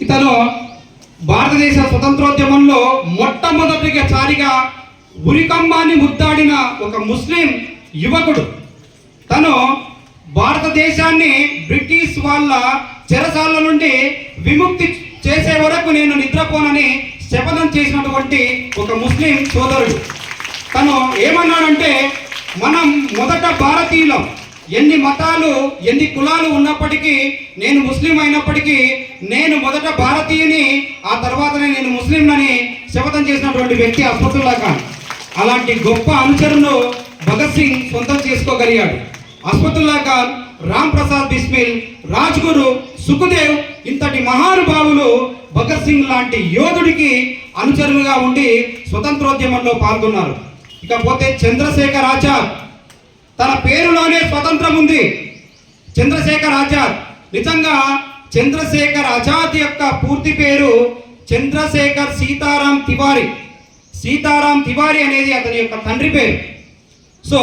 ఇతను భారతదేశ స్వతంత్రోద్యమంలో మొట్టమొదటిగా చారిగా ఉరికంబాన్ని ముద్దాడిన ఒక ముస్లిం యువకుడు. తను భారతదేశాన్ని బ్రిటిష్ వాళ్ళ చెరసాల నుండి విముక్తి చేసే వరకు నేను నిద్రపోనని శపథం చేసినటువంటి ఒక ముస్లిం సోదరుడు. తను ఏమన్నాడంటే మనం మొదట భారతీయులం. ఎన్ని మతాలు ఎన్ని కులాలు ఉన్నప్పటికీ నేను ముస్లిం అయినప్పటికీ నేను మొదట భారతీయుని ఆ తర్వాతనే నేను ముస్లింలని శపథం చేసినటువంటి వ్యక్తి అస్మతుల్లా ఖాన్. అలాంటి గొప్ప అనుచరును భగత్ సింగ్ సొంతం చేసుకోగలిగాడు. అస్మతుల్లా ఖాన్ రామ్ ప్రసాద్ బిస్మిల్ రాజ్గురు సుఖదేవ్ ఇంతటి మహానుభావులు భగత్ సింగ్ లాంటి యోధుడికి అనుచరులుగా ఉండి స్వతంత్రోద్యమంలో పాల్గొన్నారు. ఇకపోతే చంద్రశేఖర్ ఆచార్ తన పేరులోనే స్వతంత్రం ఉంది. చంద్రశేఖర్ ఆజాద్. నిజంగా చంద్రశేఖర్ ఆజాద్ యొక్క పూర్తి పేరు చంద్రశేఖర్ సీతారాం తివారి. సీతారాం తివారి అనేది అతని యొక్క తండ్రి పేరు. సో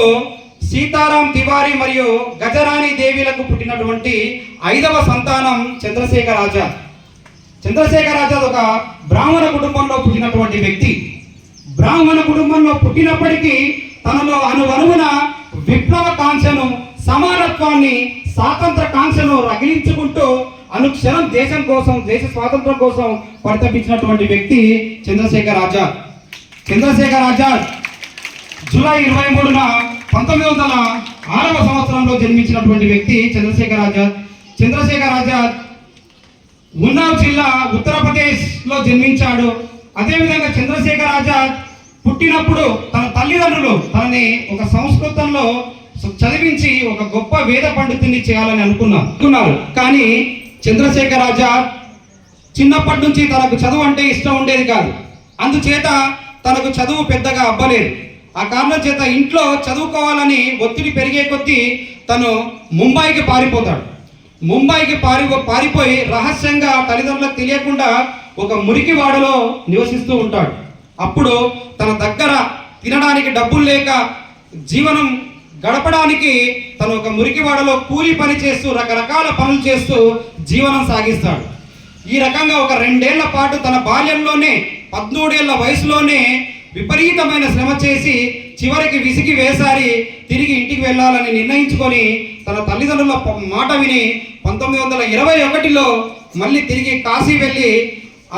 సీతారాం తివారి మరియు గజరాణి దేవిలకు పుట్టినటువంటి ఐదవ సంతానం చంద్రశేఖర్ ఆజాద్. చంద్రశేఖర్ ఆజాద్ ఒక బ్రాహ్మణ కుటుంబంలో పుట్టినటువంటి వ్యక్తి. బ్రాహ్మణ కుటుంబంలో పుట్టినప్పటికీ తనలో అనువనువున విప్లవ కాంక్షను సమానత్వాన్ని స్వాతంత్ర కాంక్షను రగిలించుకుంటూ అనుక్షణం దేశం కోసం దేశ స్వాతంత్రం కోసం పరితపించినటువంటి వ్యక్తి చంద్రశేఖర్ ఆజాద్. చంద్రశేఖర్ ఆజాద్ జూలై ఇరవై మూడున పంతొమ్మిది వందల ఆరవ సంవత్సరంలో జన్మించినటువంటి వ్యక్తి చంద్రశేఖర్ ఆజాద్. చంద్రశేఖర్ ఆజాద్ ఉన్నావ్ జిల్లా ఉత్తరప్రదేశ్లో జన్మించాడు. అదేవిధంగా చంద్రశేఖర్ ఆజాద్ పుట్టినప్పుడు తన తల్లిదండ్రులు తనని ఒక సంస్కృతంలో చదివించి ఒక గొప్ప వేద పండితుని చేయాలని అనుకున్నారు అనుకున్నారు. కానీ చంద్రశేఖర్ రాజా చిన్నప్పటి నుంచి తనకు చదువు అంటే ఇష్టం ఉండేది కాదు. అందుచేత తనకు చదువు పెద్దగా అబ్బలేదు. ఆ కారణం చేత ఇంట్లో చదువుకోవాలని ఒత్తిడి పెరిగే కొద్దీ తను ముంబైకి పారిపోతాడు. ముంబైకి పారి పారిపోయి రహస్యంగా తల్లిదండ్రులకు తెలియకుండా ఒక మురికివాడలో నివసిస్తూ ఉంటాడు. అప్పుడు తన దగ్గర తినడానికి డబ్బులు లేక జీవనం గడపడానికి తను ఒక మురికివాడలో కూలి పని చేస్తూ రకరకాల పనులు చేస్తూ జీవనం సాగిస్తాడు. ఈ రకంగా ఒక రెండేళ్ళ పాటు తన బాల్యంలోనే పద్మూడేళ్ళ వయసులోనే విపరీతమైన శ్రమ చేసి చివరికి విసిగి వేసారి తిరిగి ఇంటికి వెళ్ళాలని నిర్ణయించుకొని తన తల్లిదండ్రుల మాట విని పంతొమ్మిది వందల ఇరవై ఒకటిలో మళ్ళీ తిరిగి కాశీ వెళ్ళి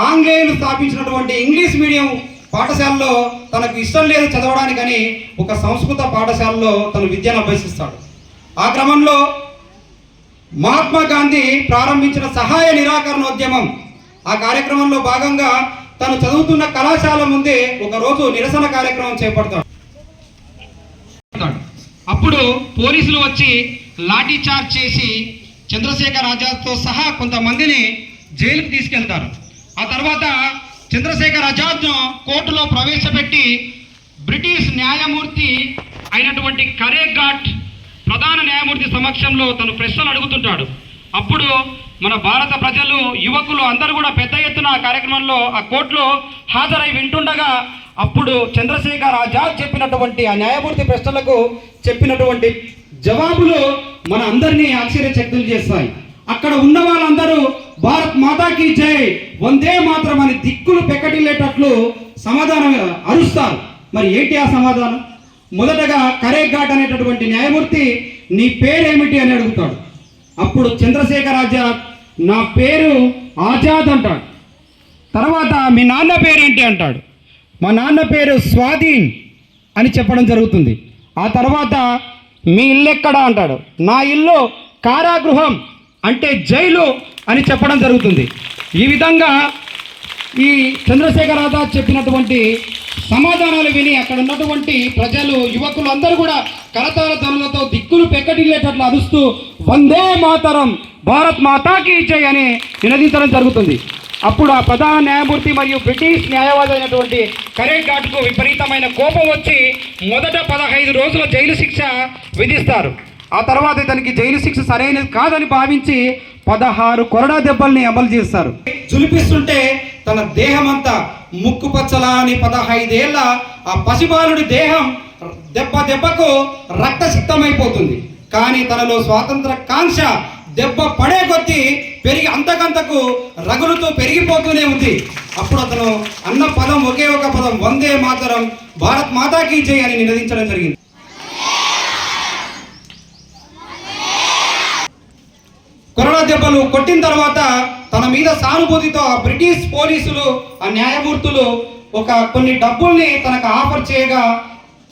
ఆంగ్లేయులు స్థాపించినటువంటి ఇంగ్లీష్ మీడియం పాఠశాలలో తనకు ఇష్టం లేదు చదవడానికని ఒక సంస్కృత పాఠశాలలో తను విద్యను అభ్యసిస్తాడు. ఆ క్రమంలో మహాత్మా గాంధీ ప్రారంభించిన సహాయ నిరాకరణోద్యమం ఆ కార్యక్రమంలో భాగంగా తను చదువుతున్న కళాశాల ముందే ఒకరోజు నిరసన కార్యక్రమం చేపడతాడు. అప్పుడు పోలీసులు వచ్చి లాఠీ చార్జ్ చేసి చంద్రశేఖర్ ఆజాద్తో సహా కొంతమందిని జైలుకు తీసుకెళ్తారు. ఆ తర్వాత చంద్రశేఖర్ ఆజాద్ను కోర్టులో ప్రవేశపెట్టి బ్రిటిష్ న్యాయమూర్తి అయినటువంటి కరేఘాట్ ప్రధాన న్యాయమూర్తి సమక్షంలో తను ప్రశ్నలు అడుగుతుంటాడు. అప్పుడు మన భారత ప్రజలు యువకులు అందరూ కూడా పెద్ద ఎత్తున ఆ కార్యక్రమంలో ఆ కోర్టులో హాజరై వింటుండగా అప్పుడు చంద్రశేఖర్ ఆజాద్ చెప్పినటువంటి ఆ న్యాయమూర్తి ప్రశ్నలకు చెప్పినటువంటి జవాబులు మన అందరినీ ఆశ్చర్యచక్తులు చేస్తాయి. అక్కడ ఉన్న వాళ్ళందరూ భారత్ మాతాకి జై వందే మాత్రం అని దిక్కులు పెక్కటిల్లేటట్లు సమాధానం అరుస్తారు. మరి ఏంటి ఆ సమాధానం? మొదటగా కరే ఘాట్ అనేటటువంటి న్యాయమూర్తి నీ పేరేమిటి? అని అడుగుతాడు. అప్పుడు చంద్రశేఖర్ ఆజాద్ నా పేరు ఆజాద్ అంటాడు. తర్వాత మీ నాన్న పేరేంటి? అంటాడు. మా నాన్న పేరు స్వాధీన్ అని చెప్పడం జరుగుతుంది. ఆ తర్వాత మీ ఇల్లు ఎక్కడ అంటాడు. నా ఇల్లు కారాగృహం అంటే జైలు అని చెప్పడం జరుగుతుంది. ఈ విధంగా ఈ చంద్రశేఖర్ ఆజాద్ చెప్పినటువంటి సమాధానాలు విని అక్కడ ఉన్నటువంటి ప్రజలు యువకులు అందరూ కూడా కరతాల ధ్వనులతో దిక్కులు పెక్కటిల్లేటట్లు అరుస్తూ వందే మాతరం భారత్ మాతాకి జై అని నినదించడం జరుగుతుంది. అప్పుడు ఆ ప్రధాన న్యాయమూర్తి మరియు బ్రిటిష్ న్యాయవాది అయినటువంటి కరే ఘాట్కు విపరీతమైన కోపం వచ్చి మొదట పదహైదు రోజుల జైలు శిక్ష విధిస్తారు. ఆ తర్వాత ఇతనికి జైలు శిక్ష సరైనది కాదని భావించి పదహారు కొరడా దెబ్బల్ని అమలు చేస్తారు జులిపిస్తుంటే తన దేహమంతా ముక్కు పచ్చలా అని పదహైదేళ్ళ ఆ పసిబాలుడి దేహం దెబ్బ దెబ్బకు రక్తసిక్తమైపోతుంది. కానీ తనలో స్వాతంత్ర కాంక్ష దెబ్బ పడే కొద్దీ పెరిగి అంతకంతకు రగులుతూ పెరిగిపోతూనే ఉంది. అప్పుడు అతను అన్న పదం ఒకే ఒక పదం వందే మాతరం భారత్ మాతాకి జై అని నినదించడం జరిగింది. కరోనా దెబ్బలు కొట్టిన తర్వాత తన మీద సానుభూతితో ఆ బ్రిటిష్ పోలీసులు ఆ న్యాయమూర్తులు ఒక కొన్ని డబ్బుల్ని తనకు ఆఫర్ చేయగా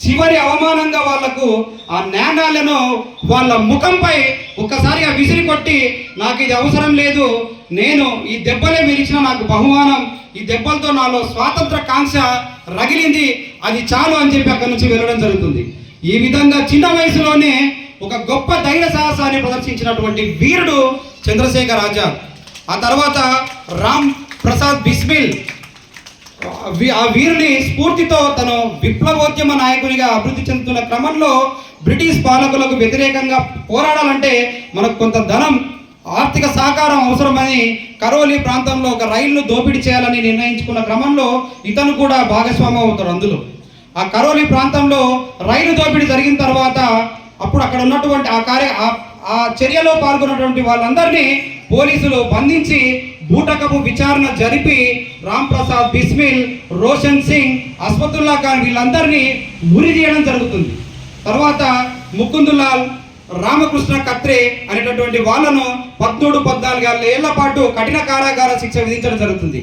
చివరి అవమానంగా వాళ్ళకు ఆ నాణాలను వాళ్ళ ముఖంపై ఒక్కసారిగా విసిరి కొట్టి నాకు ఇది అవసరం లేదు. నేను ఈ దెబ్బలే మిరిచిన నాకు బహుమానం. ఈ దెబ్బలతో నాలో స్వాతంత్ర కాంక్ష రగిలింది. అది చాలు అని చెప్పి అక్కడి నుంచి వెళ్ళడం జరుగుతుంది. ఈ విధంగా చిన్న వయసులోనే ఒక గొప్ప ధైర్య సాహసాన్ని ప్రదర్శించినటువంటి వీరుడు చంద్రశేఖర్ ఆజాద్. ఆ తర్వాత రామ్ ప్రసాద్ బిస్మిల్. ఆ వీరుని స్ఫూర్తితో తను విప్లవోద్యమ నాయకునిగా అభివృద్ధి చెందుతున్న క్రమంలో బ్రిటిష్ పాలకులకు వ్యతిరేకంగా పోరాడాలంటే మనకు కొంత ధనం ఆర్థిక సహకారం అవసరమని కరోలి ప్రాంతంలో ఒక రైలును దోపిడీ చేయాలని నిర్ణయించుకున్న క్రమంలో ఇతను కూడా భాగస్వామి అవుతాడు అందులో. ఆ కరోలి ప్రాంతంలో రైలు దోపిడీ జరిగిన తర్వాత అప్పుడు అక్కడ ఉన్నటువంటి ఆ కార్య ఆ- చర్యలో పాల్గొన్నటువంటి వాళ్ళందరినీ పోలీసులు బంధించి బూటకపు విచారణ జరిపి రామ్ ప్రసాద్ బిస్మిల్ రోషన్ సింగ్ అస్మతుల్లా ఖాన్ వీళ్ళందరినీ ఉరి తీయడం జరుగుతుంది. తర్వాత ముకుందులాల్ రామకృష్ణ కత్రే అనేటటువంటి వాళ్ళను పద్మూడు పద్నాలుగు ఏళ్ళ పాటు కఠిన కారాగార శిక్ష విధించడం జరుగుతుంది.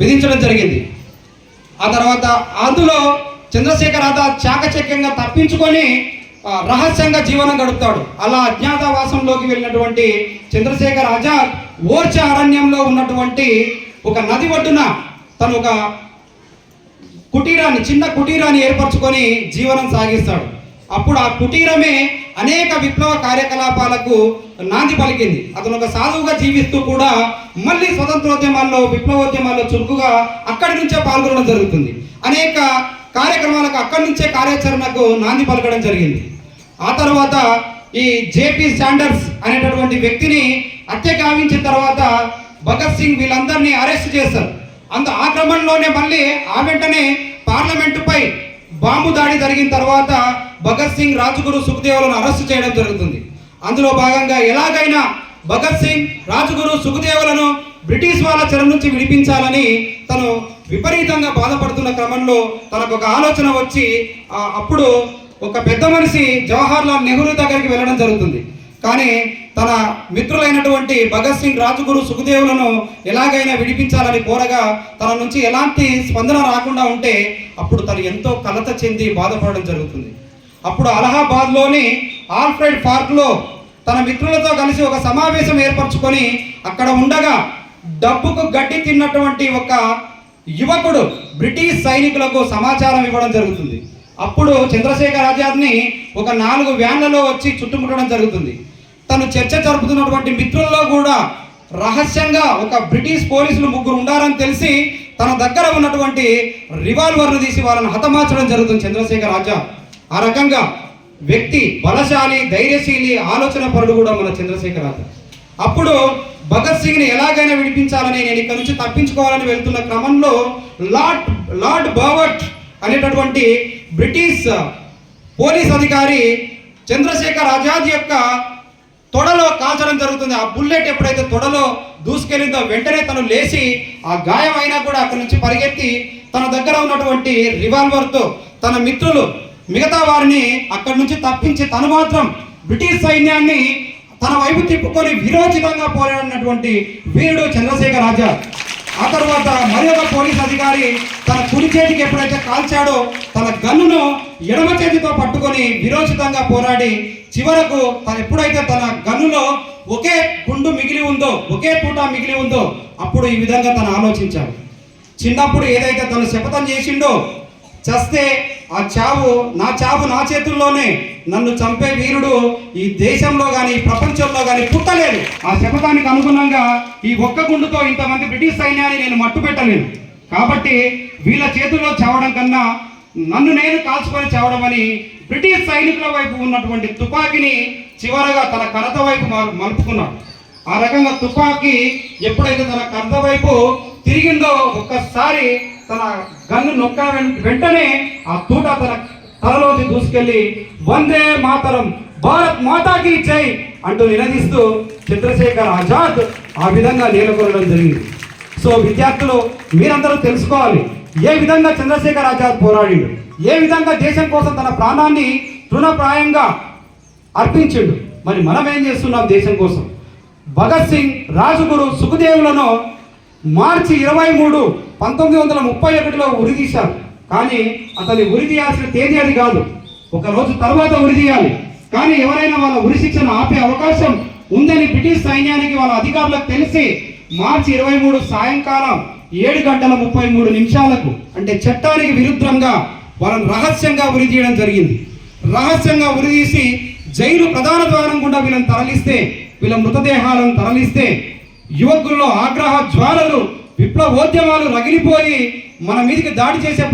విధించడం జరిగింది. ఆ తర్వాత అందులో చంద్రశేఖర్ ఆజాద్ చాకచక్యంగా తప్పించుకొని రహస్యంగా జీవనం గడుపుతాడు. అలా అజ్ఞాతవాసంలోకి వెళ్ళినటువంటి చంద్రశేఖర్ ఆజాద్ ఓర్చ అరణ్యంలో ఉన్నటువంటి ఒక నది ఒడ్డున తను ఒక కుటీరాన్ని చిన్న కుటీరాన్ని ఏర్పరచుకొని జీవనం సాగిస్తాడు. అప్పుడు ఆ కుటీరమే అనేక విప్లవ కార్యకలాపాలకు నాంది పలికింది. అతను ఒక సాధువుగా జీవిస్తూ కూడా మళ్ళీ స్వతంత్రోద్యమాల్లో విప్లవోద్యమాల్లో చురుకుగా అక్కడి నుంచే పాల్గొనడం జరుగుతుంది. అనేక కార్యక్రమాలకు అక్కడి నుంచే కార్యాచరణకు నాంది పలకడం జరిగింది. ఆ తర్వాత ఈ జేపీ శాండర్స్ అనేటటువంటి వ్యక్తిని హత్య గావించిన తర్వాత భగత్ సింగ్ వీళ్ళందరినీ అరెస్ట్ చేశారు. అంత ఆ క్రమంలోనే మళ్ళీ ఆ వెంటనే పార్లమెంటుపై బాంబు దాడి జరిగిన తర్వాత భగత్ సింగ్ రాజగురు సుఖదేవులను అరెస్ట్ చేయడం జరుగుతుంది. అందులో భాగంగా ఎలాగైనా భగత్ సింగ్ రాజగురు సుఖదేవులను బ్రిటిష్ వాళ్ళ చెర నుంచి విడిపించాలని తను విపరీతంగా బాధపడుతున్న క్రమంలో తనకు ఒక ఆలోచన వచ్చి అప్పుడు ఒక పెద్ద మనిషి జవహర్లాల్ నెహ్రూ దగ్గరికి వెళ్ళడం జరుగుతుంది. కానీ తన మిత్రులైనటువంటి భగత్ సింగ్ రాజగురు సుఖదేవులను ఎలాగైనా విడిపించాలని కోరగా తన నుంచి ఎలాంటి స్పందన రాకుండా ఉంటే అప్పుడు తను ఎంతో కలత చెంది బాధపడడం జరుగుతుంది. అప్పుడు అలహాబాద్లోని ఆల్ఫ్రెడ్ పార్క్లో తన మిత్రులతో కలిసి ఒక సమావేశం ఏర్పరచుకొని అక్కడ ఉండగా డబ్బుకు గడ్డి తిన్నటువంటి ఒక యువకుడు బ్రిటిష్ సైనికులకు సమాచారం ఇవ్వడం జరుగుతుంది. అప్పుడు చంద్రశేఖర్ ఆజాద్ని ఒక నాలుగు వ్యాన్లలో వచ్చి చుట్టుముట్టడం జరుగుతుంది. తను చర్చ జరుపుతున్నటువంటి మిత్రుల్లో కూడా రహస్యంగా ఒక బ్రిటిష్ పోలీసులు ముగ్గురు ఉండారని తెలిసి తన దగ్గర ఉన్నటువంటి రివాల్వర్ను తీసి వాళ్ళని హతమార్చడం జరుగుతుంది చంద్రశేఖర్ ఆజాద్. ఆ రకంగా వ్యక్తి బలశాలి ధైర్యశీలి ఆలోచన పరుడు కూడా మన చంద్రశేఖర్ ఆజాద్ అప్పుడు భగత్ సింగ్ని ఎలాగైనా విడిపించాలని నేను ఇక్కడ నుంచి తప్పించుకోవాలని వెళ్తున్న క్రమంలో లార్డ్ లార్డ్ బావట్ అనేటటువంటి బ్రిటిష్ పోలీస్ అధికారి చంద్రశేఖర్ ఆజాద్ యొక్క తొడలో కాల్చడం జరుగుతుంది. ఆ బుల్లెట్ ఎప్పుడైతే తొడలో దూసుకెళ్ళిందో వెంటనే తను లేచి ఆ గాయం అయినా కూడా అక్కడి నుంచి పరిగెత్తి తన దగ్గర ఉన్నటువంటి రివాల్వర్తో తన మిత్రులు మిగతా వారిని అక్కడి నుంచి తప్పించి తను మాత్రం బ్రిటిష్ సైన్యాన్ని తన వైపు తిప్పుకొని విరోచితంగా పోరాడినటువంటి వీరుడు చంద్రశేఖర్ ఆజాద్. ఆ తర్వాత మరి ఒక పోలీస్ అధికారి తన కుడి చేతికి ఎప్పుడైతే కాల్చాడో తన గన్నును ఎడమ చేతితో పట్టుకొని విరోచితంగా పోరాడి చివరకు తను ఎప్పుడైతే తన గన్నులో ఒకే గుండు మిగిలి ఉందో ఒకే పూట మిగిలి ఉందో అప్పుడు ఈ విధంగా తను ఆలోచించాడు. చిన్నప్పుడు ఏదైతే తను శపథం చేసిండో చస్తే ఆ చావు నా చావు నా చేతుల్లోనే నన్ను చంపే వీరుడు ఈ దేశంలో కానీ ప్రపంచంలో కానీ పుట్టలేదు. ఆ శపథానికి అనుగుణంగా ఈ ఒక్క గుండుతో ఇంతమంది బ్రిటిష్ సైన్యాన్ని నేను మట్టు పెట్టలేను. కాబట్టి వీళ్ళ చేతుల్లో చావడం కన్నా నన్ను నేను కాల్చుకొని చావడం అని బ్రిటిష్ సైనికుల వైపు ఉన్నటువంటి తుపాకీని చివరగా తన కరత వైపు మలుపుకున్నాడు. ఆ రకంగా తుపాకీ ఎప్పుడైతే తన కరత వైపు తిరిగిందో ఒక్కసారి తన గన్ను నొక్క వెంటనే ఆ తూట తన తలలోకి దూసుకెళ్ళి వందే మాతరం భారత్ మాతాకి జై అంటూ నినదిస్తూ చంద్రశేఖర్ ఆజాద్ ఆ విధంగా నేలకొనడం జరిగింది. సో విద్యార్థులు మీరందరూ తెలుసుకోవాలి ఏ విధంగా చంద్రశేఖర్ ఆజాద్ పోరాడిండు? ఏ విధంగా దేశం కోసం తన ప్రాణాన్ని తృణప్రాయంగా అర్పించిండు? మరి మనం ఏం చేస్తున్నాం దేశం కోసం? భగత్ సింగ్ రాజుగురు సుఖదేవులను మార్చి ఇరవై మూడు పంతొమ్మిది వందల ముప్పై ఒకటిలో ఉరిదీశారు కానీ అతన్ని ఉరి తీయాల్సిన తేదీ అది కాదు. ఒక రోజు తర్వాత ఉరి తీయాలి. కానీ ఎవరైనా వాళ్ళ ఉరి శిక్షను ఆపే అవకాశం ఉందని బ్రిటిష్ సైన్యానికి వాళ్ళ అధికారులకు తెలిసి మార్చి ఇరవై మూడు సాయంకాలం ఏడు గంటల ముప్పై మూడు నిమిషాలకు అంటే చట్టానికి విరుద్ధంగా వాళ్ళని రహస్యంగా ఉరి తీయడం జరిగింది. రహస్యంగా ఉరిదీసి జైలు ప్రధాన ద్వారం గుండా వీళ్ళని తరలిస్తే వీళ్ళ మృతదేహాలను తరలిస్తే యువకుల్లో ఆగ్రహ జ్వాలలు విప్లవోద్యమాలు రగిలిపోయి మన మీదకి దాడి చేసే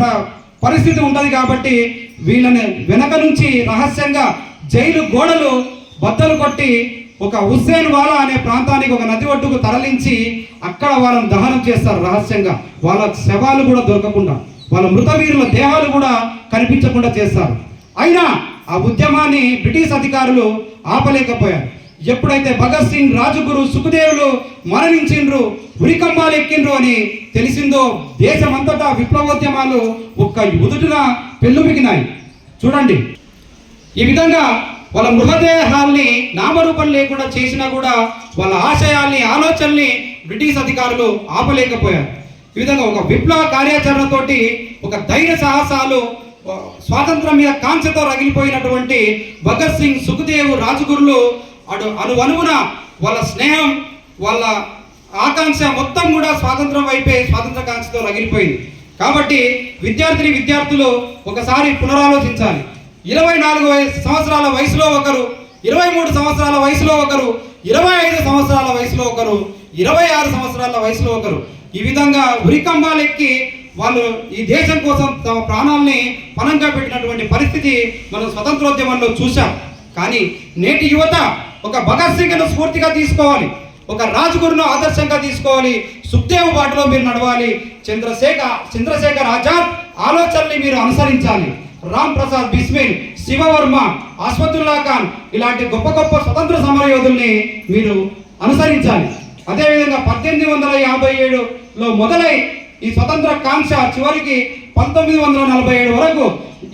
పరిస్థితి ఉంటుంది కాబట్టి వీళ్ళని వెనక నుంచి రహస్యంగా జైలు గోడలు బద్దలు కొట్టి ఒక హుస్సేన్ వాలా అనే ప్రాంతానికి ఒక నది ఒడ్డుకు తరలించి అక్కడ వాళ్ళని దహనం చేస్తారు రహస్యంగా. వాళ్ళ శవాలు కూడా దొరకకుండా వాళ్ళ మృతవీరుల దేహాలు కూడా కనిపించకుండా చేస్తారు. అయినా ఆ ఉద్యమాన్ని బ్రిటిష్ అధికారులు ఆపలేకపోయారు. ఎప్పుడైతే భగత్ సింగ్ రాజుగురు సుఖదేవులు మరణించిండ్రు ఉరికంబాలు ఎక్కిండ్రు అని తెలిసిందో దేశమంతటా విప్లవోద్యమాలు ఒక్క ఉదుటిన పెళ్ళుమిగినాయి చూడండి. ఈ విధంగా వాళ్ళ మృతదేహాల్ని నామరూపం లేకుండా చేసినా కూడా వాళ్ళ ఆశయాల్ని ఆలోచనల్ని బ్రిటిష్ అధికారులు ఆపలేకపోయారు. ఈ విధంగా ఒక విప్లవ కార్యాచరణతోటి ఒక ధైర్య సాహసాలు స్వాతంత్రం మీద కాంక్షతో రగిలిపోయినటువంటి భగత్ సింగ్ సుఖదేవ్ రాజగురులు అడు అనువనువున వాళ్ళ స్నేహం వాళ్ళ ఆకాంక్ష మొత్తం కూడా స్వాతంత్రం వైపే స్వాతంత్ర కాంక్షతో రగిలిపోయింది. కాబట్టి విద్యార్థిని విద్యార్థులు ఒకసారి పునరాలోచించాలి. ఇరవై నాలుగు సంవత్సరాల వయసులో ఒకరు ఇరవై మూడు సంవత్సరాల వయసులో ఒకరు ఇరవై ఐదు సంవత్సరాల వయసులో ఒకరు ఇరవై ఆరు సంవత్సరాల వయసులో ఒకరు. ఈ విధంగా ఉరికంబాలెక్కి వాళ్ళు ఈ దేశం కోసం తమ ప్రాణాల్ని పణంగా పెట్టినటువంటి పరిస్థితి మనం స్వతంత్రోద్యమంలో చూసాం కానీ నేటి యువత ఒక భగత్ సింగ్ను స్ఫూర్తిగా తీసుకోవాలి. ఒక రాజగురును ఆదర్శంగా తీసుకోవాలి. సుఖ్దేవ్ బాటలో మీరు నడవాలి. చంద్రశేఖర్ చంద్రశేఖర్ ఆజాద్ ఆలోచనల్ని మీరు అనుసరించాలి. రామ్ ప్రసాద్ బిస్మిల్ శివవర్మ అస్వతుల్లా ఖాన్ ఇలాంటి గొప్ప గొప్ప స్వతంత్ర సమరయోధుల్ని మీరు అనుసరించాలి. అదేవిధంగా పద్దెనిమిది వందల యాభై ఏడులో మొదలై ఈ స్వతంత్ర కాంక్ష చివరికి పంతొమ్మిది వందల నలభై ఏడు వరకు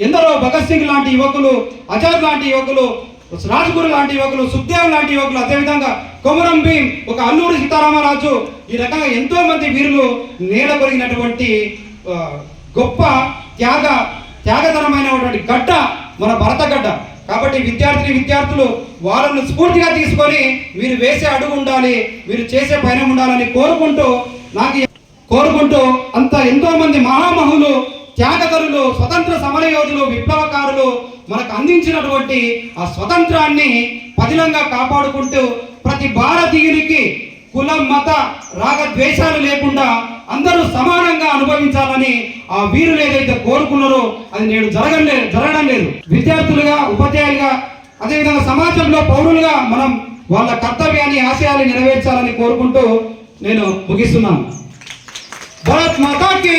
ఎందరో భగత్ సింగ్ లాంటి యువకులు ఆజాద్ లాంటి యువకులు రాజగురు లాంటి యువకులు సుఖదేవ్ లాంటి యువకులు అదేవిధంగా కొమరం భీం ఒక అల్లూరి సీతారామరాజు ఈ రకంగా ఎంతో మంది వీరులు నేలకొరిగినటువంటి గొప్ప త్యాగ త్యాగతరమైనటువంటి గడ్డ మన భరత గడ్డ. కాబట్టి విద్యార్థిని విద్యార్థులు వాళ్ళను స్ఫూర్తిగా తీసుకొని మీరు వేసే అడుగు ఉండాలి మీరు చేసే పయనం ఉండాలని కోరుకుంటూ నాకు కోరుకుంటూ అంత ఎంతో మంది మహామహులు త్యాగతరులు స్వతంత్ర సమరయోధులు విప్లవకారులు మనకు అందించినటువంటి ఆ స్వతంత్రాన్ని పదిలంగా కాపాడుకుంటూ ప్రతి భారతీయునికి కులం మత రాగ ద్వేషాలు లేకుండా అందరూ సమానంగా అనుభవించాలని ఆ వీరులు ఏదైతే కోరుకున్నారో అది నేడు జరగడం లేదు జరగడం లేదు. విద్యార్థులుగా ఉపాధ్యాయులుగా అదేవిధంగా సమాజంలో పౌరులుగా మనం వాళ్ళ కర్తవ్యాన్ని ఆశయాన్ని నెరవేర్చాలని కోరుకుంటూ నేను ముగిస్తున్నాను. భారత్ మాతాకి!